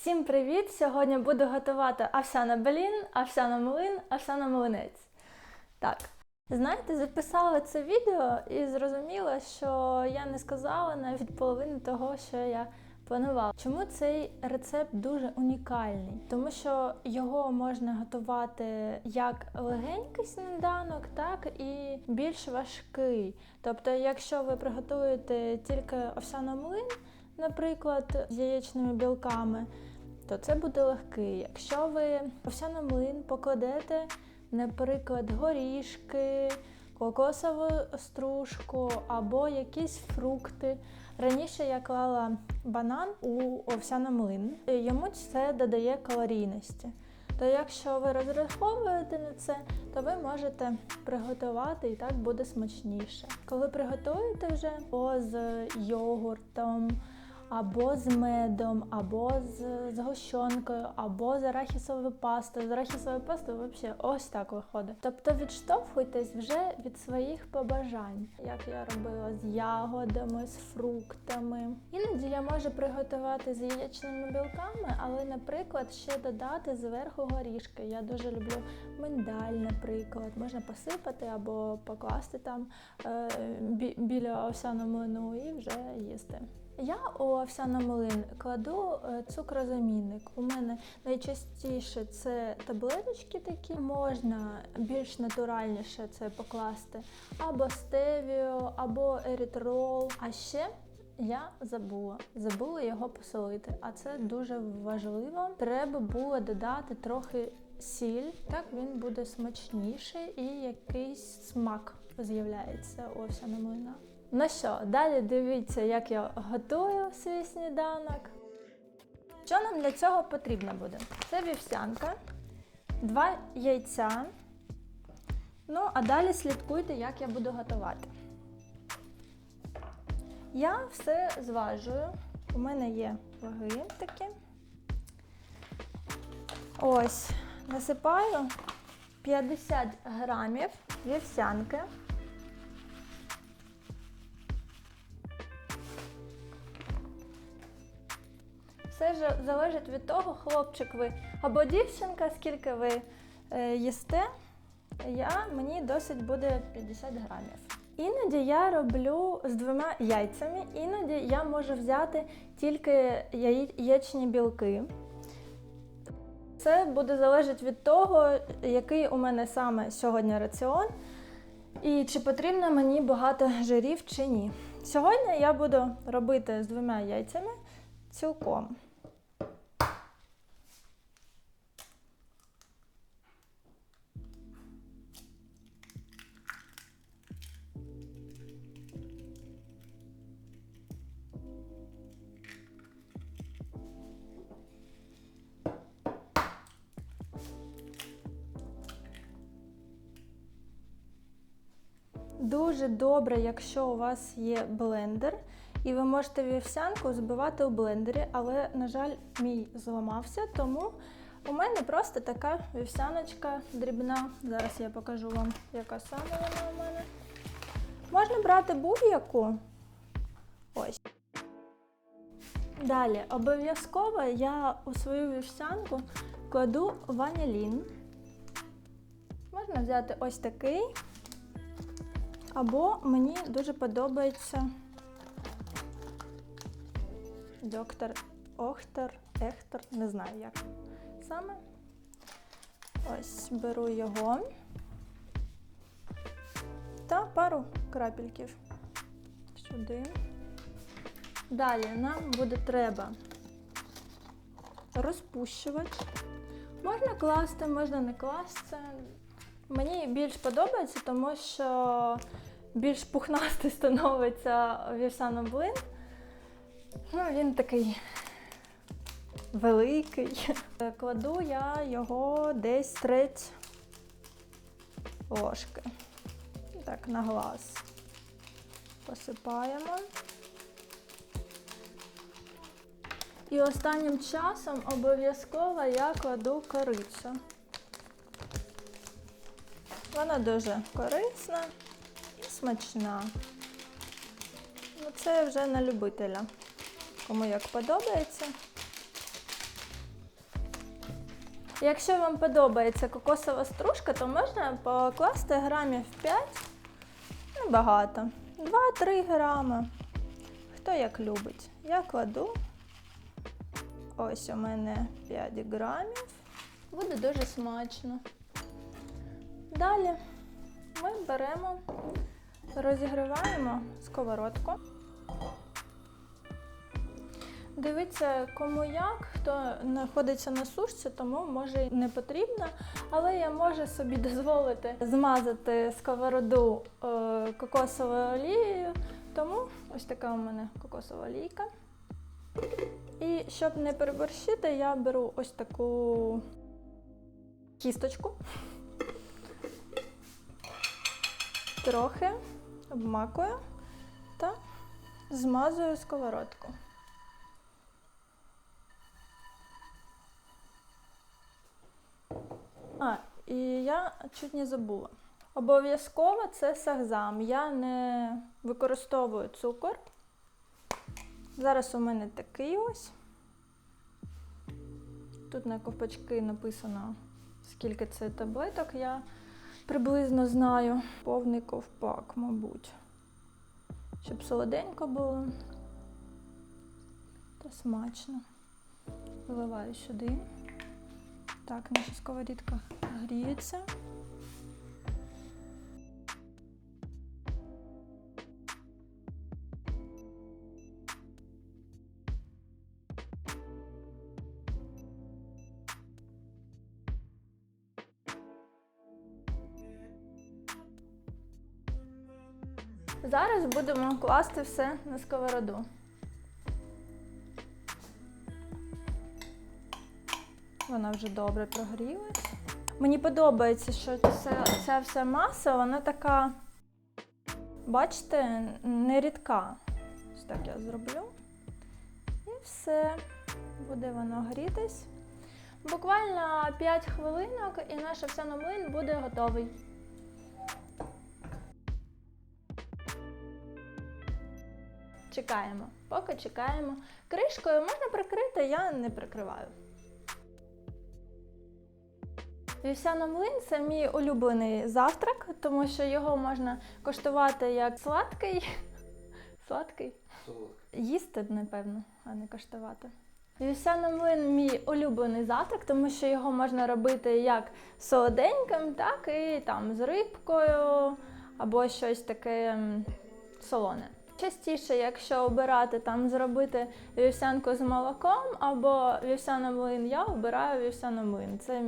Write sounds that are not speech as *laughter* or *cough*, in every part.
Всім привіт! Сьогодні буду готувати овсяна блін, овсяна млин, овсяна млинець. Так, знаєте, записала це відео і зрозуміла, що я не сказала навіть половини того, що я планувала. Чому цей рецепт дуже унікальний? Тому що його можна готувати як легенький сніданок, так і більш важкий. Тобто, якщо ви приготуєте тільки овсяну млин, наприклад, з яєчними білками, то це буде легкий. Якщо ви овсяний млин покладете, наприклад, горішки, кокосову стружку або якісь фрукти. Раніше я клала банан у овсяний млин, йому це додає калорійності. То якщо ви розраховуєте на це, то ви можете приготувати і так буде смачніше. Коли приготуєте вже або з йогуртом, або з медом, або з згущенкою, або з арахісовою пастою. З арахісовою пастою взагалі ось так виходить. Тобто відштовхуйтесь вже від своїх побажань, як я робила з ягодами, з фруктами. Іноді я можу приготувати з яєчними білками, але, наприклад, ще додати зверху горішки. Я дуже люблю миндаль, наприклад. Можна посипати або покласти там е, бі- біля овсяного млину і вже їсти. Я у овсяний млин кладу е, цукрозамінник. У мене найчастіше це таблеточки такі, можна більш натуральніше це покласти, або стевіо, або ерітрол. А ще я забула, забула його посолити, а це дуже важливо. Треба було додати трохи сіль, так він буде смачніший і якийсь смак з'являється у овсяного млина. Ну що, далі дивіться, як я готую свій сніданок. Що нам для цього потрібно буде? Це вівсянка, два яйця. Ну, а далі слідкуйте, як я буду готувати. Я все зважую. У мене є ваги такі. Ось, насипаю 50 грамів вівсянки. Все ж залежить від того, хлопчик ви або дівчинка, скільки ви е, їсте. Я, мені досить буде 50 грамів. Іноді я роблю з двома яйцями, іноді я можу взяти тільки яєчні білки. Це буде залежати від того, який у мене саме сьогодні раціон, і чи потрібно мені багато жирів чи ні. Сьогодні я буду робити з двома яйцями цілком. Дуже добре, якщо у вас є блендер, і ви можете вівсянку збивати у блендері, але, на жаль, мій зламався, тому у мене просто така вівсяночка дрібна. Зараз я покажу вам, яка саме вона у мене. Можна брати будь-яку. Ось. Далі, обов'язково я у свою вівсянку кладу ванілін. Можна взяти ось такий. Або мені дуже подобається доктор Охтер, Ехтер, не знаю як саме. Ось беру його та пару крапельків сюди. Далі нам буде треба розпущувач. Можна класти, можна не класти. Мені більш подобається, тому що більш пухнастий становиться вівсяний блин. Ну, він такий великий. Кладу я його десь треть ложки. Так, на глаз. Посипаємо. І останнім часом обов'язково я кладу корицю. Вона дуже корисна смачна. Ну, це вже на любителя. Кому як подобається. Якщо вам подобається кокосова стружка, то можна покласти грамів 5, небагато. 2-3 грами. Хто як любить. Я кладу. Ось у мене 5 грамів. Буде дуже смачно. Далі ми беремо, розігріваємо сковородку. Дивіться, кому як, хто знаходиться на сушці, тому може й не потрібно. Але я можу собі *laughs* дозволити змазати сковороду е, кокосовою олією. Тому ось така у мене кокосова олійка. І щоб не переборщити, я беру ось таку кісточку. Трохи обмакую та змазую сковородку. А, і я чуть не забула. Обов'язково це сахзам. Я не використовую цукор. Зараз у мене такий ось. Тут на ковпачки написано, скільки це таблеток, я приблизно знаю. Повний ковпак, мабуть. Щоб солоденько було та смачно. Виливаю сюди. Так, наша сковорідка гріється. Зараз будемо класти все на сковороду. Вона вже добре прогрілась. Мені подобається, що ця, ця вся маса, вона така, бачите, не рідка. Ось так я зроблю. І все, буде воно грітись. Буквально 5 хвилинок і наш овсяний буде готовий. Чекаємо, поки чекаємо. Кришкою можна прикрити, я не прикриваю. Вівсяний млин це мій улюблений завтрак, тому що його можна коштувати як сладкий. *laughs* Сладкий? Їсти, напевно, а не коштувати. Вівсяний млин мій улюблений завтрак, тому що його можна робити як солоденьким, так і там з рибкою або щось таке солоне. Частіше, якщо обирати там зробити вівсянку з молоком або вівсяний млин, я обираю вівсяний млин. Це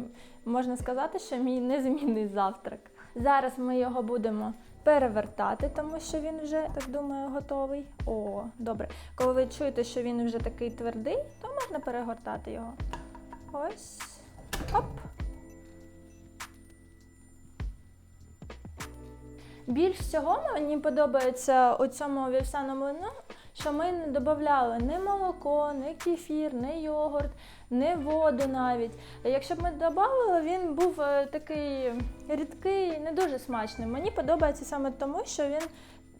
можна сказати, що мій незмінний завтрак. Зараз ми його будемо перевертати, тому що він вже, так думаю, готовий. О, добре. Коли ви чуєте, що він вже такий твердий, то можна перегортати його. Ось. Оп. Більш всього мені подобається у цьому вівсяному млину, що ми не додавали ні молоко, ні кефір, ні йогурт, ні воду навіть. Якщо б ми додавали, він був е, такий рідкий, не дуже смачний. Мені подобається саме тому, що він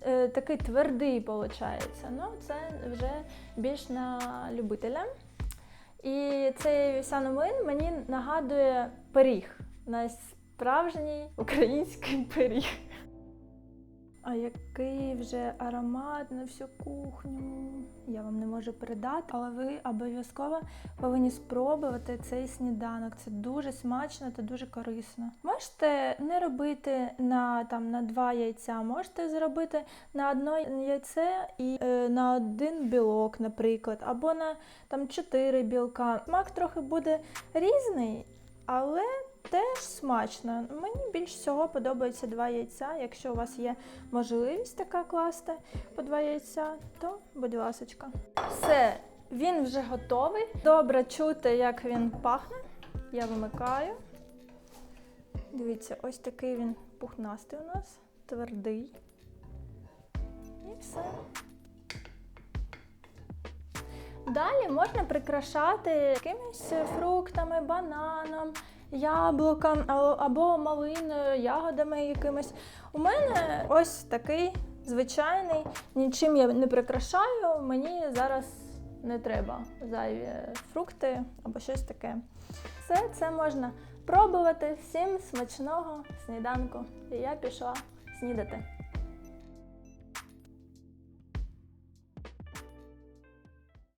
е, такий твердий виходить. Ну, це вже більш на любителя. І цей вівсяний млин мені нагадує пиріг, найсправжній український пиріг. А який вже аромат на всю кухню. Я вам не можу передати, але ви обов'язково повинні спробувати цей сніданок. Це дуже смачно та дуже корисно. Можете не робити на там на два яйця, можете зробити на одне яйце і е, на один білок, наприклад, або на там чотири білка. Смак трохи буде різний, але теж смачно. Мені більш всього подобається два яйця. Якщо у вас є можливість така класти по два яйця, то будь ласочка. Все, він вже готовий. Добре чути, як він пахне. Я вимикаю. Дивіться, ось такий він пухнастий у нас, твердий. І все. Далі можна прикрашати якимись фруктами, бананом, яблуком або малиною, ягодами якимись. У мене ось такий звичайний, нічим я не прикрашаю, мені зараз не треба зайві фрукти або щось таке. все це можна пробувати. Всім смачного сніданку. І я пішла снідати.